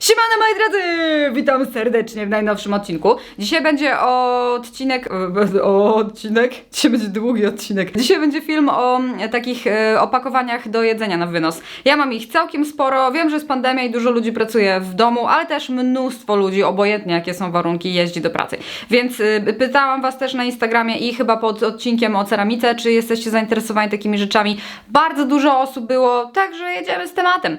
Siemano moi drodzy! Witam serdecznie w najnowszym odcinku. Dzisiaj będzie odcinek... e, O, odcinek? Dzisiaj będzie długi odcinek. Dzisiaj będzie film o takich e, opakowaniach do jedzenia na wynos. Ja mam ich całkiem sporo. Wiem, że jest pandemia i dużo ludzi pracuje w domu, ale też mnóstwo ludzi, obojętnie jakie są warunki, jeździ do pracy. Więc e, pytałam Was też na Instagramie i chyba pod odcinkiem o ceramice, czy jesteście zainteresowani takimi rzeczami. Bardzo dużo osób było, także jedziemy z tematem.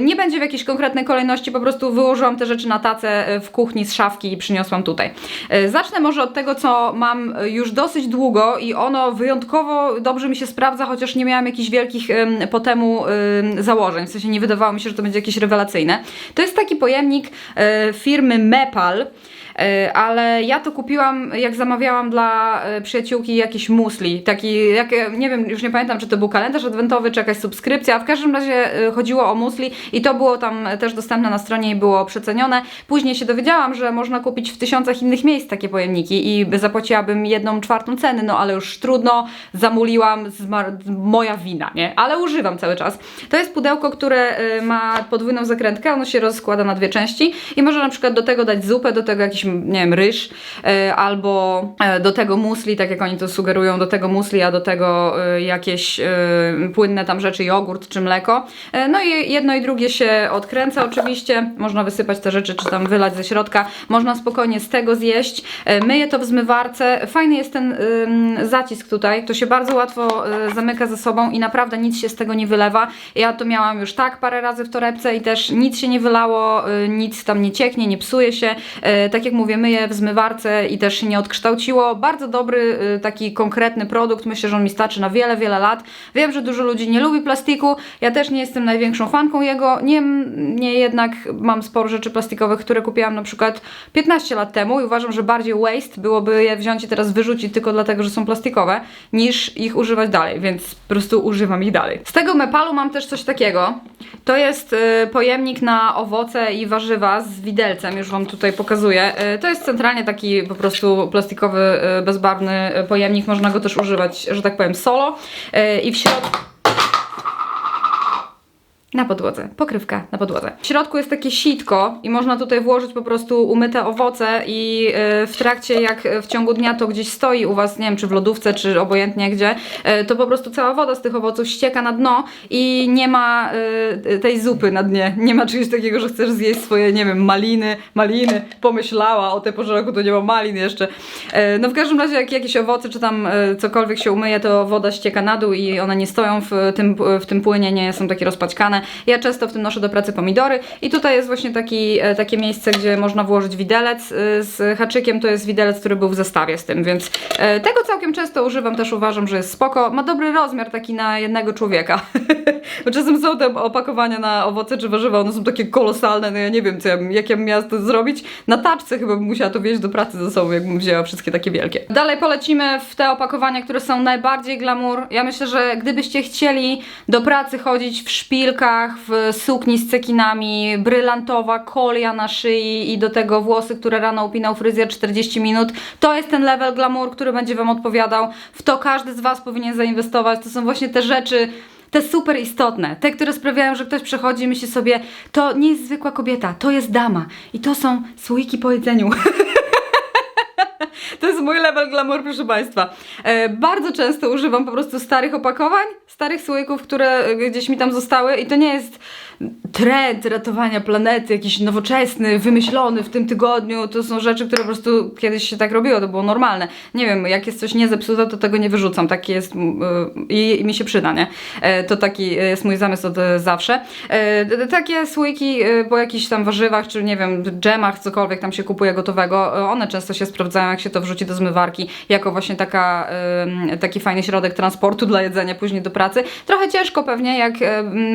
Nie będzie w jakiejś konkretnej kolejności, po prostu wyłożyłam te rzeczy na tacę e, w kuchni z szafki i przyniosłam tutaj. E, Zacznę może od tego, co mam e, już dosyć długo i ono wyjątkowo dobrze mi się sprawdza, chociaż nie miałam jakichś wielkich po temu em, założeń, w sensie nie wydawało mi się, że to będzie jakieś rewelacyjne. To jest taki pojemnik firmy Mepal. E, ale ja to kupiłam, jak zamawiałam dla e, przyjaciółki jakiś musli, taki, jak, e, nie wiem, już nie pamiętam, czy to był kalendarz adwentowy, czy jakaś subskrypcja, w każdym razie chodziło o musli i to było tam też dostępne na stronie i było przecenione. Później się dowiedziałam, że można kupić w tysiącach innych miejsc takie pojemniki i zapłaciłabym jedną czwartą ceny, no ale już trudno, zamuliłam, moja wina, nie? Ale używam cały czas. To jest pudełko, które ma podwójną zakrętkę, ono się rozkłada na dwie części i można na przykład do tego dać zupę, do tego jakiś, nie wiem, ryż e, albo e, do tego musli, tak jak oni to sugerują, do tego musli, a do tego e, jakieś płynne tam rzeczy, jogurt czy mleko. No i jedno i drugie się odkręca oczywiście, można wysypać te rzeczy, czy tam wylać ze środka, można spokojnie z tego zjeść. Myję to w zmywarce, fajny jest ten zacisk tutaj, to się bardzo łatwo zamyka ze sobą i naprawdę nic się z tego nie wylewa. Ja to miałam już tak parę razy w torebce i też nic się nie wylało, nic tam nie cieknie, nie psuje się. Tak jak mówię, myję w zmywarce i też się nie odkształciło. Bardzo dobry, y, taki konkretny produkt, myślę, że on mi starczy na wiele, wiele lat. Wiem, że dużo ludzi nie lubi plastiku, ja też nie jestem największą fanką jego, nie, nie jednak mam sporo rzeczy plastikowych, które kupiłam na przykład 15 lat temu i uważam, że bardziej waste byłoby je wziąć i teraz wyrzucić tylko dlatego, że są plastikowe, niż ich używać dalej, więc po prostu używam ich dalej. Z tego mepalu mam też coś takiego. To jest y, pojemnik na owoce i warzywa z widelcem, już Wam tutaj pokazuję. Y, to jest centralnie taki po prostu plastikowy, y, bezbarwny y, pojemnik, można go też używać, że tak powiem, solo. I w środku... Na podłodze, pokrywka na podłodze. W środku jest takie sitko i można tutaj włożyć po prostu umyte owoce i y, w trakcie jak w ciągu dnia to gdzieś stoi u Was, nie wiem czy w lodówce, czy obojętnie gdzie, y, to po prostu cała woda z tych owoców ścieka na dno i nie ma tej zupy na dnie. Nie ma czegoś takiego, że chcesz zjeść swoje, nie wiem, maliny, maliny, pomyślała o tej porze roku to nie ma malin jeszcze. No w każdym razie jak jakieś owoce czy tam cokolwiek się umyje, to woda ścieka na dół i one nie stoją w tym, w tym płynie, nie są takie rozpaćkane. Ja często w tym noszę do pracy pomidory i tutaj jest właśnie taki, e, takie miejsce, gdzie można włożyć widelec e, z haczykiem. To jest widelec, który był w zestawie z tym, więc e, tego całkiem często używam, też uważam, że jest spoko. Ma dobry rozmiar taki na jednego człowieka. Czasem są te opakowania na owoce czy warzywa, one są takie kolosalne, no ja nie wiem, co ja, jak ja to zrobić. Na taczce chyba bym musiała to wieźć do pracy ze sobą, jakbym wzięła wszystkie takie wielkie. Dalej polecimy w te opakowania, które są najbardziej glamour. Ja myślę, że gdybyście chcieli do pracy chodzić w szpilkach, w sukni z cekinami, brylantowa kolia na szyi i do tego włosy, które rano upinał fryzjer 40 minut, to jest ten level glamour, który będzie Wam odpowiadał. W to każdy z Was powinien zainwestować. To są właśnie te rzeczy, te super istotne, te, które sprawiają, że ktoś przechodzi i myśli sobie, to nie jest zwykła kobieta, to jest dama. I to są słoiki po jedzeniu. To jest mój level glamour, proszę Państwa. E, bardzo często używam po prostu starych opakowań, starych słoików, które gdzieś mi tam zostały i to nie jest trend ratowania planety, jakiś nowoczesny, wymyślony w tym tygodniu. To są rzeczy, które po prostu kiedyś się tak robiło, to było normalne. Nie wiem, jak jest coś niezepsute, to tego nie wyrzucam. Taki jest y, i, mi się przyda, nie? E, to taki jest mój zamysł od e, zawsze. E, takie słoiki po jakichś tam warzywach, czy nie wiem, dżemach, cokolwiek tam się kupuje gotowego, one często się sprawdzają, jak się to wrzuci do zmywarki, jako właśnie taka, taki fajny środek transportu dla jedzenia później do pracy. Trochę ciężko pewnie, jak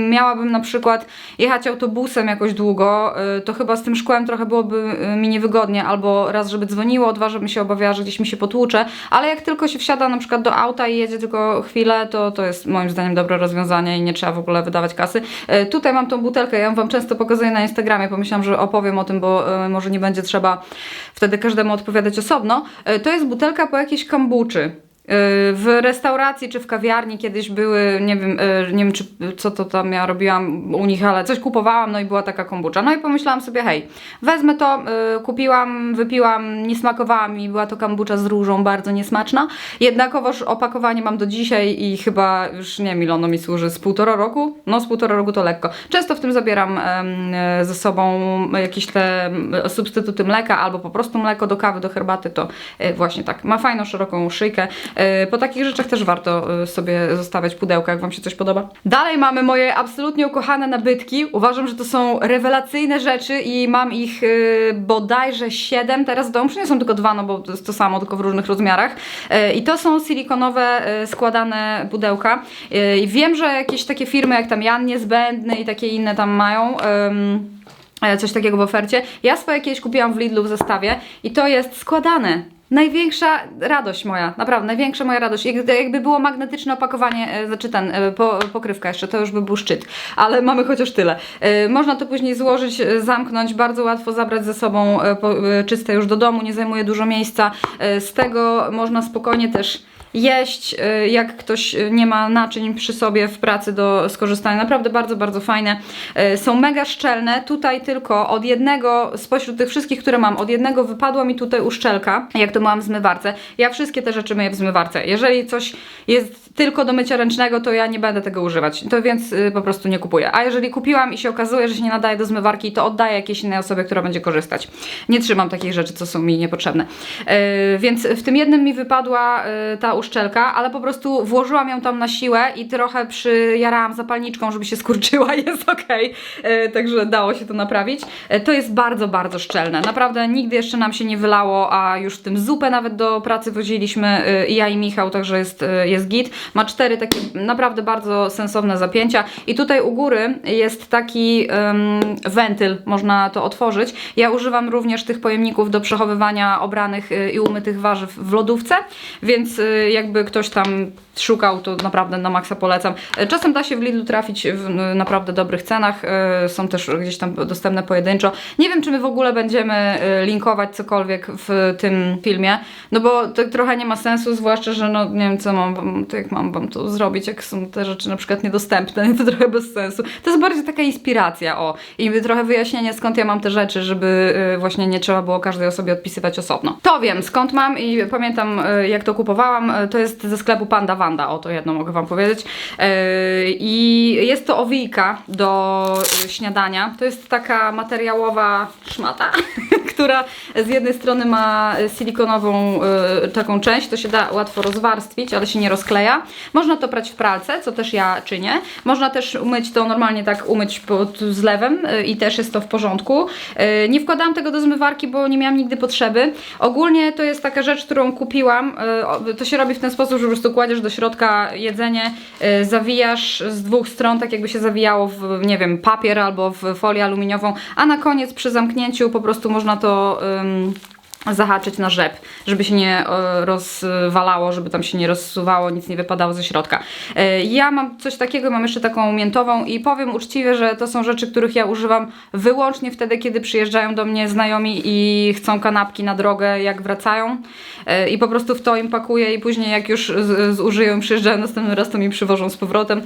miałabym na przykład jechać autobusem jakoś długo, e, to chyba z tym szkłem trochę byłoby e, mi niewygodnie, albo raz, żeby dzwoniło, dwa, żebym się obawiała, że gdzieś mi się potłucze, ale jak tylko się wsiada na przykład do auta i jedzie tylko chwilę, to to jest moim zdaniem dobre rozwiązanie i nie trzeba w ogóle wydawać kasy. E, Tutaj mam tą butelkę, ja ją Wam często pokazuję na Instagramie, pomyślałam, że opowiem o tym, bo może nie będzie trzeba wtedy każdemu odpowiadać osobno. To jest butelka po jakiejś kambuczy. W restauracji czy w kawiarni kiedyś były, nie wiem, y, nie wiem czy, co to tam ja robiłam u nich, ale coś kupowałam, no i była taka kombucha. No i pomyślałam sobie, hej, wezmę to, y, kupiłam, wypiłam, nie smakowała mi, była to kombucha z różą, bardzo niesmaczna. Jednakowoż opakowanie mam do dzisiaj i chyba już nie wiem ono mi służy, z półtora roku? No z półtora roku to lekko. Często w tym zabieram e, ze sobą jakieś te substytuty mleka albo po prostu mleko do kawy, do herbaty, to e, właśnie tak. Ma fajną, szeroką szyjkę. E, Po takich rzeczach też warto e, sobie zostawiać pudełka, jak Wam się coś podoba. Dalej mamy moje absolutnie ukochane nabytki. Uważam, że to są rewelacyjne rzeczy i mam ich e, bodajże 7 teraz w domu. Nie są tylko dwa, no bo to jest to samo, tylko w różnych rozmiarach. I to są silikonowe składane pudełka. I wiem, że jakieś takie firmy jak tam Jan Niezbędny i takie inne tam mają. coś takiego w ofercie. Ja swoje kiedyś kupiłam w Lidlu w zestawie i to jest składane. Największa radość moja, naprawdę, największa moja radość. Jak- Jakby było magnetyczne opakowanie, e, znaczy ten, e, po, pokrywka jeszcze, to już by był szczyt, ale mamy chociaż tyle. E, Można to później złożyć, zamknąć, bardzo łatwo zabrać ze sobą czyste już do domu, nie zajmuje dużo miejsca. Z tego można spokojnie też jeść, y, jak ktoś y, nie ma naczyń przy sobie w pracy do skorzystania. Naprawdę bardzo, bardzo fajne. Y, Są mega szczelne. Tutaj tylko od jednego, spośród tych wszystkich, które mam, od jednego wypadła mi tutaj uszczelka, jak to mam w zmywarce. Ja wszystkie te rzeczy myję w zmywarce. Jeżeli coś jest tylko do mycia ręcznego, to ja nie będę tego używać. To więc po prostu nie kupuję. A jeżeli kupiłam i się okazuje, że się nie nadaje do zmywarki, to oddaję jakiejś innej osobie, która będzie korzystać. Nie trzymam takich rzeczy, co są mi niepotrzebne. Więc w tym jednym mi wypadła ta uszczelka, ale po prostu włożyłam ją tam na siłę i trochę przyjarałam zapalniczką, żeby się skurczyła jest okej. Yy, także dało się to naprawić. Yy, to jest bardzo, bardzo szczelne. Naprawdę nigdy jeszcze nam się nie wylało, a już w tym zupę nawet do pracy woziliśmy yy, i ja i Michał, także jest, jest git. Ma cztery takie naprawdę bardzo sensowne zapięcia i tutaj u góry jest taki ym, wentyl, można to otworzyć. Ja używam również tych pojemników do przechowywania obranych i umytych warzyw w lodówce, więc jakby ktoś tam szukał, to naprawdę na maksa polecam. Y, Czasem da się w Lidlu trafić w naprawdę dobrych cenach, y, są też gdzieś tam dostępne pojedynczo. Nie wiem, czy my w ogóle będziemy y, linkować cokolwiek w tym filmie, no bo to trochę nie ma sensu, zwłaszcza, że no nie wiem, co mam wam, to jak mam wam to zrobić, jak są te rzeczy na przykład niedostępne, to trochę bez sensu. To jest bardziej taka inspiracja, o, i trochę wyjaśnienie, skąd ja mam te rzeczy, żeby właśnie nie trzeba było każdej osobie odpisywać osobno. To wiem, skąd mam i pamiętam, jak to kupowałam, to jest ze sklepu Panda Wanda, o to jedno mogę wam powiedzieć. Y, I jest to owijka do śniadania. To jest taka materiałowa szmata, która z jednej strony ma silikonową y, taką część, to się da łatwo rozwarstwić, ale się nie rozkleja. Można to prać w pralce, co też ja czynię. Można też umyć to normalnie tak umyć pod zlewem y, i też jest to w porządku. Nie wkładałam tego do zmywarki, bo nie miałam nigdy potrzeby. Ogólnie to jest taka rzecz, którą kupiłam. To się robi w ten sposób, że po prostu kładziesz do środka jedzenie, y, zawijasz z dwóch stron, tak jakby się zawijało w, nie wiem, papier albo w folię aluminiową, a na koniec przy zamknięciu po prostu można to ym, zahaczyć na rzep, żeby się nie e, rozwalało, żeby tam się nie rozsuwało, nic nie wypadało ze środka. E, Ja mam coś takiego, mam jeszcze taką miętową i powiem uczciwie, że to są rzeczy, których ja używam wyłącznie wtedy, kiedy przyjeżdżają do mnie znajomi i chcą kanapki na drogę, jak wracają E, i po prostu w to im pakuję i później jak już zużyją i przyjeżdżają następny raz, to mi przywożą z powrotem,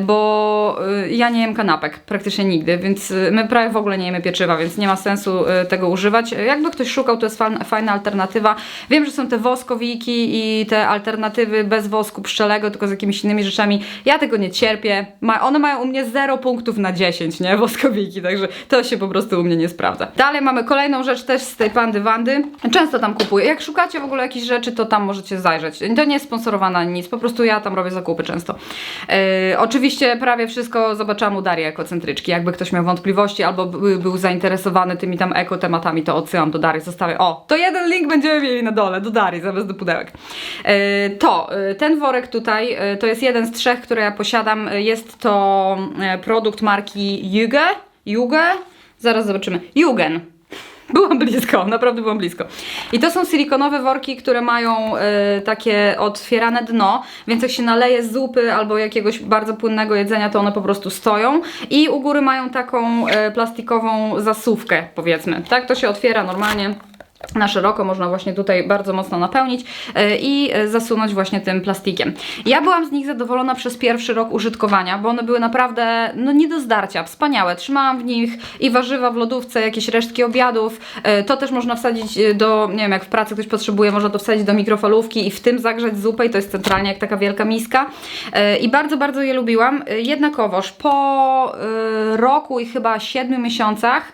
bo ja nie jem kanapek praktycznie nigdy, więc my prawie w ogóle nie jemy pieczywa, więc nie ma sensu tego używać. Jakby ktoś szukał, to jest fa- fajna alternatywa. Wiem, że są te woskowiki i te alternatywy bez wosku pszczelego, tylko z jakimiś innymi rzeczami. Ja tego nie cierpię. Ma, one mają u mnie 0 punktów na 10, nie? Woskowiki, także to się po prostu u mnie nie sprawdza. Dalej mamy kolejną rzecz też z tej pandy Wandy. Często tam kupuję. Jak szukacie w ogóle jakichś rzeczy, to tam możecie zajrzeć. To nie jest sponsorowana nic, po prostu ja tam robię zakupy często. Yy, oczywiście prawie wszystko zobaczyłam u Darii ekocentryczki. Jakby ktoś miał wątpliwości albo by, był zainteresowany tymi tam ekotematami, to odsyłam do Darii, zostawię. O, to jeden link będziemy mieli na dole, do Darii, zamiast do pudełek. Yy, to, yy, ten worek tutaj, yy, to jest jeden z trzech, które ja posiadam. Jest to produkt marki Juge. Juge? Zaraz zobaczymy. Jugen. Byłam blisko, naprawdę byłam blisko. I to są silikonowe worki, które mają e, takie otwierane dno, więc jak się naleje zupy albo jakiegoś bardzo płynnego jedzenia, to one po prostu stoją. I u góry mają taką e, plastikową zasuwkę, powiedzmy. Tak, to się otwiera normalnie. Na szeroko, można właśnie tutaj bardzo mocno napełnić e, i e, zasunąć właśnie tym plastikiem. Ja byłam z nich zadowolona przez pierwszy rok użytkowania, bo one były naprawdę no nie do zdarcia, wspaniałe. Trzymałam w nich i warzywa w lodówce, jakieś resztki obiadów. E, To też można wsadzić do, nie wiem, jak w pracy ktoś potrzebuje, można to wsadzić do mikrofalówki i w tym zagrzać zupę i to jest centralnie jak taka wielka miska. I bardzo, bardzo je lubiłam. Jednakowoż po roku i chyba siedmiu miesiącach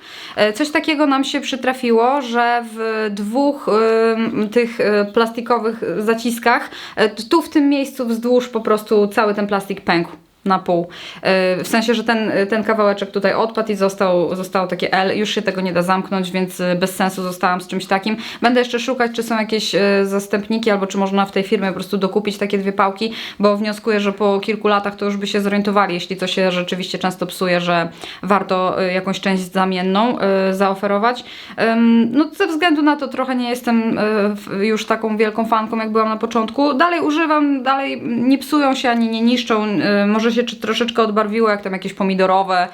coś takiego nam się przytrafiło, że w dwóch tych e, plastikowych zaciskach, e, tu w tym miejscu wzdłuż po prostu cały ten plastik pękł na pół. E, W sensie, że ten, ten kawałeczek tutaj odpadł i został, zostało takie L. Już się tego nie da zamknąć, więc e, bez sensu zostałam z czymś takim. Będę jeszcze szukać, czy są jakieś zastępniki, albo czy można w tej firmie po prostu dokupić takie dwie pałki, bo wnioskuję, że po kilku latach to już by się zorientowali, jeśli to się rzeczywiście często psuje, że warto jakąś część zamienną zaoferować. No ze względu na to trochę nie jestem już taką wielką fanką, jak byłam na początku. Dalej używam, dalej nie psują się ani nie niszczą. Może się czy- troszeczkę odbarwiło, jak tam jakieś pomidorowe,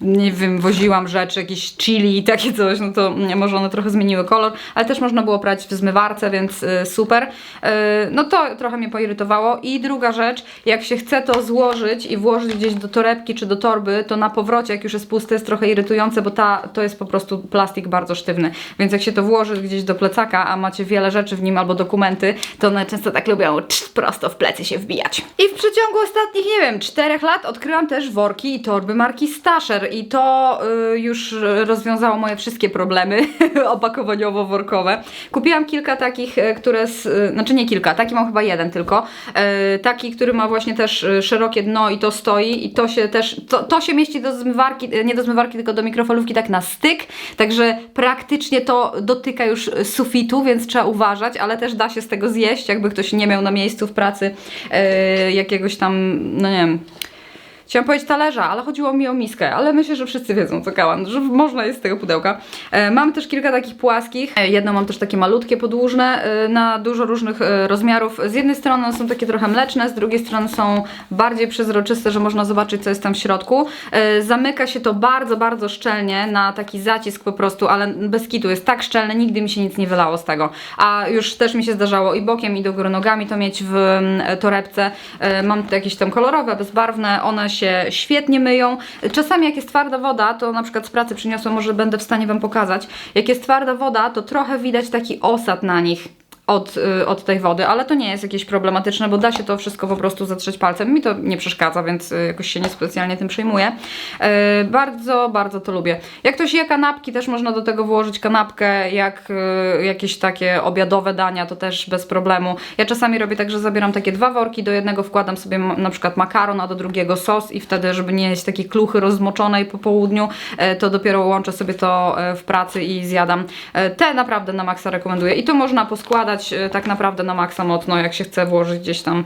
nie wiem, woziłam rzeczy, jakieś chili i takie coś, no to mm, może one trochę zmieniły kolor, ale też można było prać w zmywarce, więc y, super. Y, no to trochę mnie poirytowało. I druga rzecz, jak się chce to złożyć i włożyć gdzieś do torebki czy do torby, to na powrocie, jak już jest pusty, jest trochę irytujące, bo ta, to jest po prostu plastik bardzo sztywny. Więc jak się to włoży gdzieś do plecaka, a macie wiele rzeczy w nim albo dokumenty, to one często tak lubią prosto w plecy się wbijać. I w przeciągu ostatnich, nie wiem, czterech lat odkryłam też worki i torby marki Stasher i to y, już rozwiązało moje wszystkie problemy opakowaniowo-workowe. Kupiłam kilka takich, y, które, z, y, znaczy nie kilka, taki mam chyba jeden tylko, taki, który ma właśnie też szerokie dno i to stoi i to się też, to, to się mieści do zmywarki, nie do zmywarki, tylko do mikrofalówki tak na styk, także praktycznie to dotyka już sufitu, więc trzeba uważać, ale też da się z tego zjeść, jakby ktoś nie miał na miejscu w pracy jakiegoś tam, no nie wiem, Chciałam powiedzieć talerza, ale chodziło mi o miskę, ale myślę, że wszyscy wiedzą co kałam, że można jest z tego pudełka. E, mam też kilka takich płaskich, e, jedno mam też takie malutkie, podłużne, e, na dużo różnych rozmiarów. Z jednej strony są takie trochę mleczne, z drugiej strony są bardziej przezroczyste, że można zobaczyć co jest tam w środku. Zamyka się to bardzo, bardzo szczelnie na taki zacisk po prostu, ale bez kitu jest tak szczelne, nigdy mi się nic nie wylało z tego. A już też mi się zdarzało i bokiem i do góry nogami to mieć w mm, torebce. E, Mam jakieś tam kolorowe, bezbarwne, one się świetnie myją. Czasami jak jest twarda woda, to na przykład z pracy przyniosłam, może będę w stanie Wam pokazać. Jak jest twarda woda, to trochę widać taki osad na nich od, y, od tej wody, ale to nie jest jakieś problematyczne, bo da się to wszystko po prostu zatrzeć palcem. Mi to nie przeszkadza, więc y, jakoś się niespecjalnie tym przejmuję. Y, bardzo, bardzo to lubię. Jak ktoś je kanapki, też można do tego włożyć kanapkę, jak jakieś takie obiadowe dania, to też bez problemu. Ja czasami robię tak, że zabieram takie dwa worki, do jednego wkładam sobie na przykład makaron, a do drugiego sos i wtedy, żeby nie jeść takiej kluchy rozmoczonej po południu, to dopiero łączę sobie to w pracy i zjadam. Te naprawdę na maksa rekomenduję. I to można poskładać e, tak naprawdę na maksa mocno, jak się chce włożyć gdzieś tam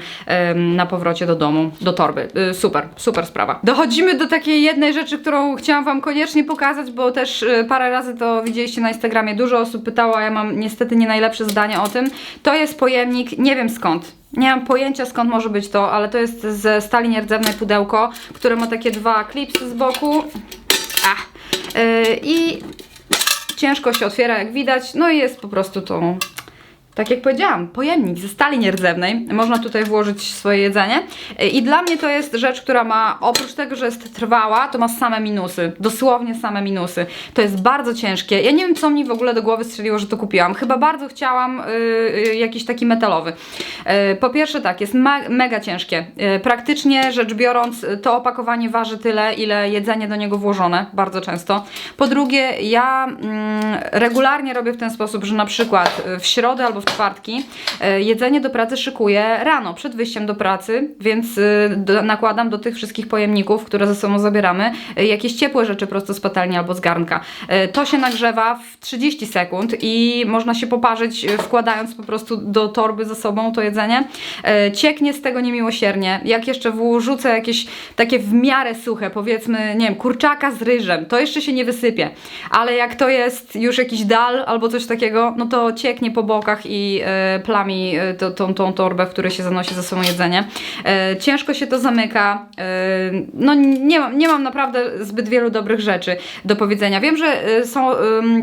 na powrocie do domu, do torby. E, Super, super sprawa. Dochodzimy do takiej jednej rzeczy, którą chciałam Wam koniecznie pokazać, bo też e, parę razy to widzieliście na Instagramie. Dużo osób pytało, a ja mam niestety nie najlepsze zdanie o tym. To jest pojemnik, nie wiem skąd. Nie mam pojęcia skąd może być to, ale to jest ze stali nierdzewnej pudełko, które ma takie dwa klipsy z boku. Ach. Yy, I ciężko się otwiera, jak widać. No i jest po prostu to. Tak jak powiedziałam, pojemnik ze stali nierdzewnej. Można tutaj włożyć swoje jedzenie. Yy, I dla mnie to jest rzecz, która ma, oprócz tego, że jest trwała, to ma same minusy. Dosłownie same minusy. To jest bardzo ciężkie. Ja nie wiem, co mi w ogóle do głowy strzeliło, że to kupiłam. Chyba bardzo chciałam yy, yy, jakiś taki metalowy. Yy, po pierwsze tak, jest mega ciężkie. Yy, praktycznie rzecz biorąc, yy, to opakowanie waży tyle, ile jedzenie do niego włożone, bardzo często. Po drugie, ja mm, regularnie robię w ten sposób, że na przykład yy, w środę albo w czwartki yy, jedzenie do pracy szykuję rano, przed wyjściem do pracy, więc do, nakładam do tych wszystkich pojemników, które ze sobą zabieramy, yy, jakieś ciepłe rzeczy prosto z patelni albo z garnka. To się nagrzewa w 30 sekund i można się poparzyć, wkładając po prostu do torby ze sobą to jedzenie. Cieknie z tego niemiłosiernie. Jak jeszcze wrzucę jakieś takie w miarę suche, powiedzmy, nie wiem, kurczaka z ryżem, to jeszcze się nie wysypie. Ale jak to jest już jakiś dal albo coś takiego, no to cieknie po bokach e, plami e, tą, tą torbę, w której się zanosi ze sobą jedzenie. E, ciężko się to zamyka. No nie mam, nie mam naprawdę zbyt wielu dobrych rzeczy do powiedzenia. Wiem, że są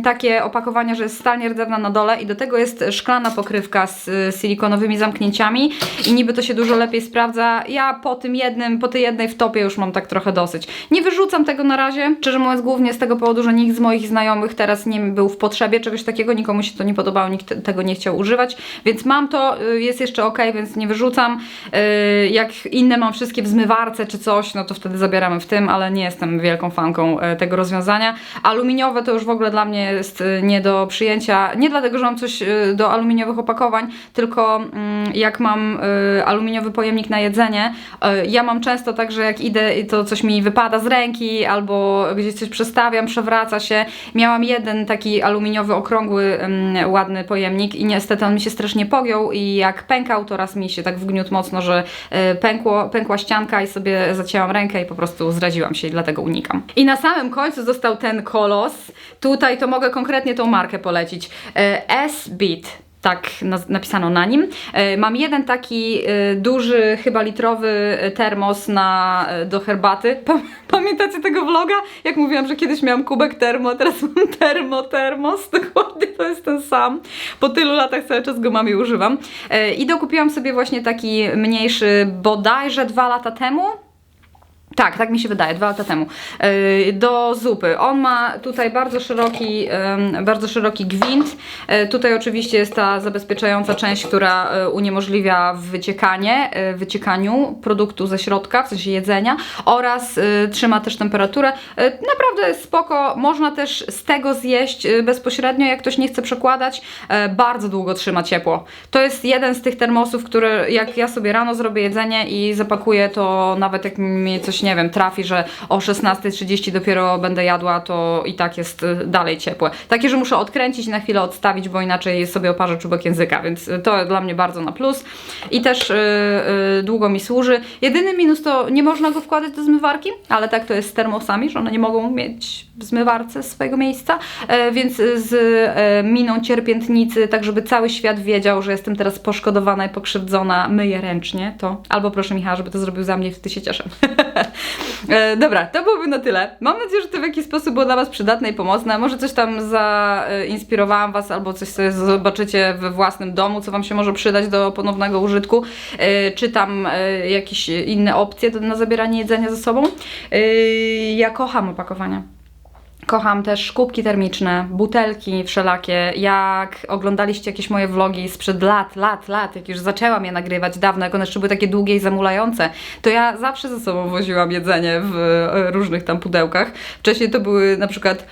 takie opakowania, że jest stal nierdzewna na dole i do tego jest szklana pokrywka z silikonowymi zamknięciami i niby to się dużo lepiej sprawdza. Ja po tym jednym, po tej jednej wtopie już mam tak trochę dosyć. Nie wyrzucam tego na razie, szczerze mówiąc głównie z tego powodu, że nikt z moich znajomych teraz nie był w potrzebie czegoś takiego, nikomu się to nie podobało, nikt te- tego nie chciał używać, więc mam to, y, jest jeszcze ok, więc nie wyrzucam. Y, Jak inne mam wszystkie w zmywarce czy coś, no to wtedy zabieramy w tym, ale nie jestem wielką fanką y, tego rozwiązania. Aluminiowe to już w ogóle dla mnie jest nie do przyjęcia, nie dlatego, że mam coś do aluminiowych opakowań, tylko mm, jak mam aluminiowy pojemnik na jedzenie, ja mam często tak, że jak idę i to coś mi wypada z ręki albo gdzieś coś przestawiam, przewraca się. Miałam jeden taki aluminiowy, okrągły, ym, ładny pojemnik i niestety on mi się strasznie pogiął i jak pękał, to raz mi się tak wgniótł mocno, że y, pękło, pękła ścianka i sobie zacięłam rękę i po prostu zraziłam się i dlatego unikam. I na samym końcu został ten kolos. Tutaj to mogę konkretnie tą markę polecić. Y, S-Beat tak napisano na nim. E, Mam jeden taki e, duży, chyba litrowy e, termos na, do herbaty. Pa- Pamiętacie tego vloga? Jak mówiłam, że kiedyś miałam kubek termo, teraz mam termo, termos. Dokładnie to jest ten sam. Po tylu latach cały czas go mam i używam. I dokupiłam sobie właśnie taki mniejszy bodajże dwa lata temu. Tak, tak mi się wydaje, dwa lata temu. Yy, Do zupy. On ma tutaj bardzo szeroki, bardzo szeroki gwint. Yy, Tutaj oczywiście jest ta zabezpieczająca część, która yy, uniemożliwia wyciekanie, wyciekaniu produktu ze środka, w sensie jedzenia oraz trzyma też temperaturę. Naprawdę spoko. Można też z tego zjeść bezpośrednio, jak ktoś nie chce przekładać. Bardzo długo trzyma ciepło. To jest jeden z tych termosów, które jak ja sobie rano zrobię jedzenie i zapakuję to nawet jak mi coś, nie wiem, trafi, że o 16.30 dopiero będę jadła, to i tak jest y, dalej ciepłe. Takie, że muszę odkręcić i na chwilę odstawić, bo inaczej sobie oparzę czubek języka, więc y, to dla mnie bardzo na plus. I też y, y, długo mi służy. Jedyny minus to nie można go wkładać do zmywarki, ale tak to jest z termosami, że one nie mogą mieć w zmywarce swojego miejsca, e, więc z e, miną cierpiętnicy, tak żeby cały świat wiedział, że jestem teraz poszkodowana i pokrzywdzona, myję ręcznie to. Albo proszę Michała, żeby to zrobił za mnie, wtedy się cieszę. E, Dobra, to byłoby na tyle. Mam nadzieję, że to w jakiś sposób było dla Was przydatne i pomocne. Może coś tam zainspirowałam Was, albo coś sobie zobaczycie we własnym domu, co Wam się może przydać do ponownego użytku, E, czy tam e, jakieś inne opcje na zabieranie jedzenia ze sobą. E, Ja kocham opakowania. Kocham też kubki termiczne, butelki wszelakie. Jak oglądaliście jakieś moje vlogi sprzed lat, lat, lat, jak już zaczęłam je nagrywać dawno, jak one jeszcze były takie długie i zamulające, to ja zawsze ze sobą woziłam jedzenie w e, różnych tam pudełkach. Wcześniej to były na przykład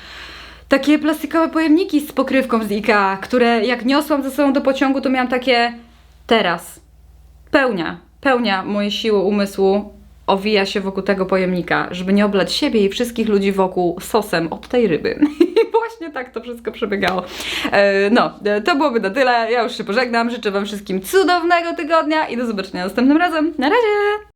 takie plastikowe pojemniki z pokrywką z IKEA, które jak niosłam ze sobą do pociągu, to miałam takie teraz. Pełnia, pełnia mojej siły umysłu owija się wokół tego pojemnika, żeby nie oblać siebie i wszystkich ludzi wokół sosem od tej ryby. I właśnie tak to wszystko przebiegało. E, no, e, to byłoby na tyle. Ja już się pożegnam. Życzę Wam wszystkim cudownego tygodnia i do zobaczenia następnym razem. Na razie!